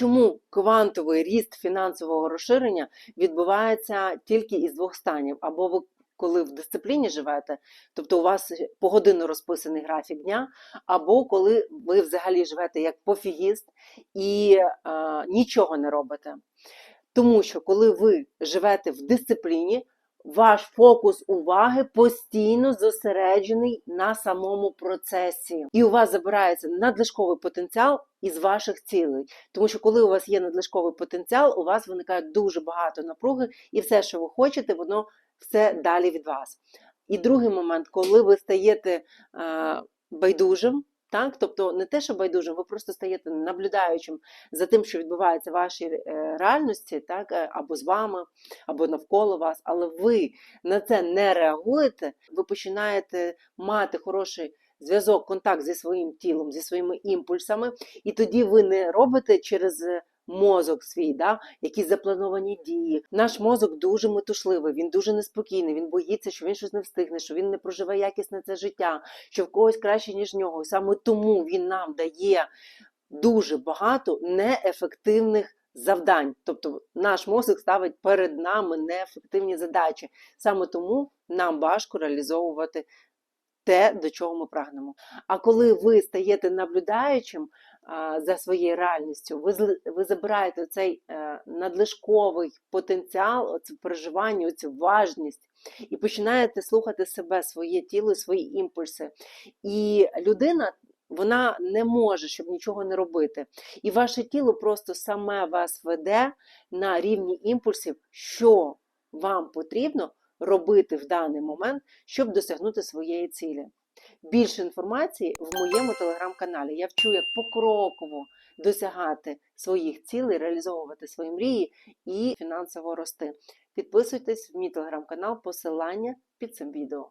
Чому квантовий ріст фінансового розширення відбувається тільки із двох станів? Або ви коли в дисципліні живете, тобто у вас погодинно розписаний графік дня, або коли ви взагалі живете як пофігіст і е, нічого не робите. Тому що коли ви живете в дисципліні, ваш фокус уваги постійно зосереджений на самому процесі, і у вас забирається надлишковий потенціал із ваших цілей. Тому що коли у вас є надлишковий потенціал, у вас виникає дуже багато напруги, і все, що ви хочете, воно все далі від вас. І другий момент, коли ви стаєте е, байдужим. Так, тобто не те, що байдужим, ви просто стаєте наблюдаючим за тим, що відбувається в вашій е, реальності, так, е, або з вами, або навколо вас, але ви на це не реагуєте, ви починаєте мати хороший зв'язок, контакт зі своїм тілом, зі своїми імпульсами, і тоді ви не робите через мозок свій, да, якісь заплановані дії. Наш мозок дуже метушливий, він дуже неспокійний, він боїться, що він щось не встигне, що він не проживе якісне це життя, що в когось краще, ніж нього. Саме тому він нам дає дуже багато неефективних завдань. Тобто наш мозок ставить перед нами неефективні задачі. Саме тому нам важко реалізовувати те, до чого ми прагнемо. А коли ви стаєте наблюдаючим за своєю реальністю, ви, ви забираєте цей е, надлишковий потенціал, оце переживання, оцю важність, і починаєте слухати себе, своє тіло, свої імпульси. І людина. Вона не може, щоб нічого не робити. І ваше тіло просто саме вас веде на рівні імпульсів, що вам потрібно робити в даний момент, щоб досягнути своєї цілі. Більше інформації в моєму телеграм-каналі. Я вчу, як покроково досягати своїх цілей, реалізовувати свої мрії і фінансово рости. Підписуйтесь в мій телеграм-канал, посилання під цим відео.